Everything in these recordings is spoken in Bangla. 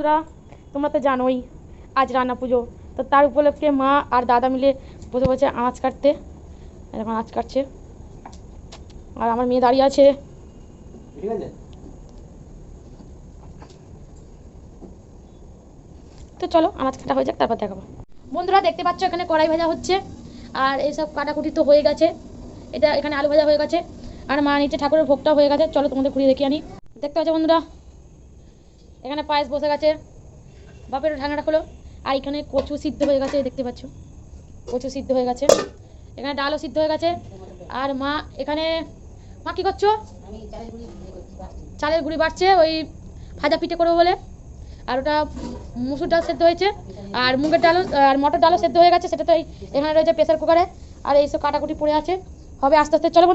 বন্ধুরা তোমরা তো জানোই আজ রান্না পুজো। তো তার উপলক্ষে মা আর দাদা মিলে বসে বসে আঁচ কাটতে এখন আঁচ কাটছে। আর আমার মেয়ে দাঁড়িয়ে আছে। ঠিক আছে। তো চলো আনাজ কাটা হয়ে যাক তারপর দেখাবো। বন্ধুরা দেখতে পাচ্ছ এখানে কড়াই ভাজা হচ্ছে আর এইসব কাটাকুটি তো হয়ে গেছে। এটা এখানে আলু ভাজা হয়ে গেছে আর মা নিচে ঠাকুরের ভোগটা হয়ে গেছে। চলো তোমাদের ঘুরিয়ে দেখি আনি। দেখতে পাচ্ছ বন্ধুরা এখানে পায়েস বসে গেছে। বাপের ঢাকনাটা খোলো। আর এখানে কচু সিদ্ধ হয়ে গেছে দেখতে পাচ্ছ। কচু সিদ্ধ হয়ে গেছে। এখানে ডালও সিদ্ধ হয়ে গেছে। আর মা, এখানে মা কি করছ? চালের গুঁড়ি বাড়ছে, ওই ভাজা পিঠে করব বলে। আর ওটা মুসুর ডাল সেদ্ধ হয়েছে। আর মুগের ডালও, আর মটর ডালও সেদ্ধ হয়ে গেছে, সেটা তো এখানে রয়েছে প্রেসার কুকারে। আর এইসব কাটাকুটি পড়ে আছে। হবে আস্তে আস্তে, চলো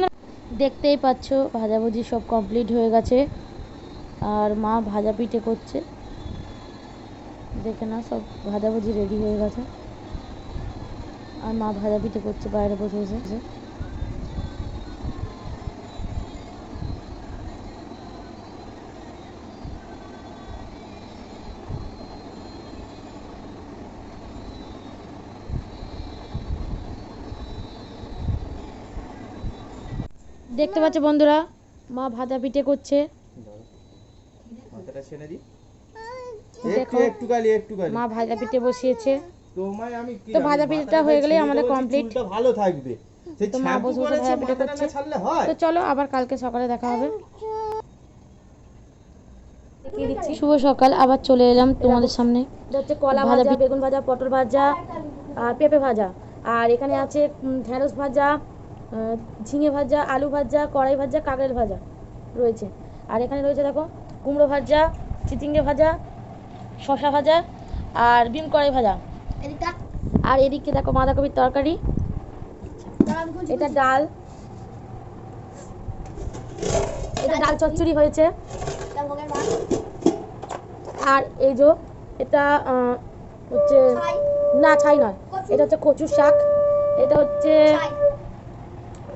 দেখতেই পাচ্ছ, ভাজাভুজি সব কমপ্লিট হয়ে গেছে। আর মা ভাজা পিঠে করছে। দেখে না সব ভাজাভুজি রেডি হয়ে গেছে। আর মা ভাজা পিঠে করছে বাইরে বসে বসে। দেখতে পাচ্ছ বন্ধুরা, মা ভাজা পিঠে করছে। মাথাটা ছেড়ে দি একটু একটু গালি একটু গালি মা ভাজা পিঠে বসিয়েছে। তোমায় আমি কি তো ভাজা পিঠেটা হয়ে গেলেই আমাদের complete। ভালো থাকবে। সেই তো মা বসে বসে ভাজা পিঠে করছে। তো চলো আবার কালকে সকালে দেখা হবে। শুভ সকাল আবার চলে এলাম তোমাদের সামনে। হচ্ছে কলা ভাজা বেগুন ভাজা পটল ভাজা আর পেঁপে ভাজা। আর এখানে আছে ঢেঁড়স ভাজা ঝিঙে ভাজা আলু ভাজা কড়াই ভাজা কাকরেল ভাজা রয়েছে। আর এখানে রয়েছে দেখো কুমড়ো ভাজা চিচিঙ্গে ভাজা শশা ভাজা আর বিম কড়াই ভাজা। আর এদিকে দেখো বাঁধাকপির তরকারি এটা ডাল। এটা ডাল চচ্চড়ি হয়েছে। আর এই যে এটা হচ্ছে না ছাই নয়। এটা হচ্ছে কচুর শাক। এটা হচ্ছে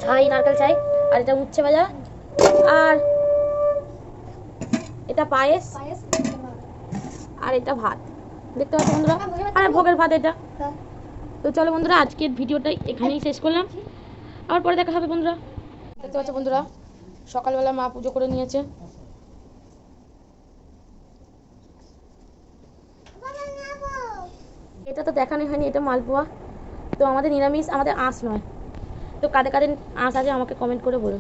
ছাই নারকেল ছাই। আর এটা উচ্ছে ভাজা। আর এটা পায়েস আর এটা ভাত। দেখতে পাচ্ছ বন্ধুরা? আর ভোগের ভাত এটা। তো চলো বন্ধুরা, আজকের ভিডিওটা এখানেই শেষ করলাম। আবার পরে দেখা হবে বন্ধুরা। দেখতে পাচ্ছ বন্ধুরা, সকালবেলা মা পুজো করে নিয়েছে। এটা তো দেখানো হয়নি, এটা মালপোয়া। তো আমাদের নিরামিষ, আমাদের আঁশ নয়। তো কাদের কাদের আঁশ আছে আমাকে কমেন্ট করে বলো।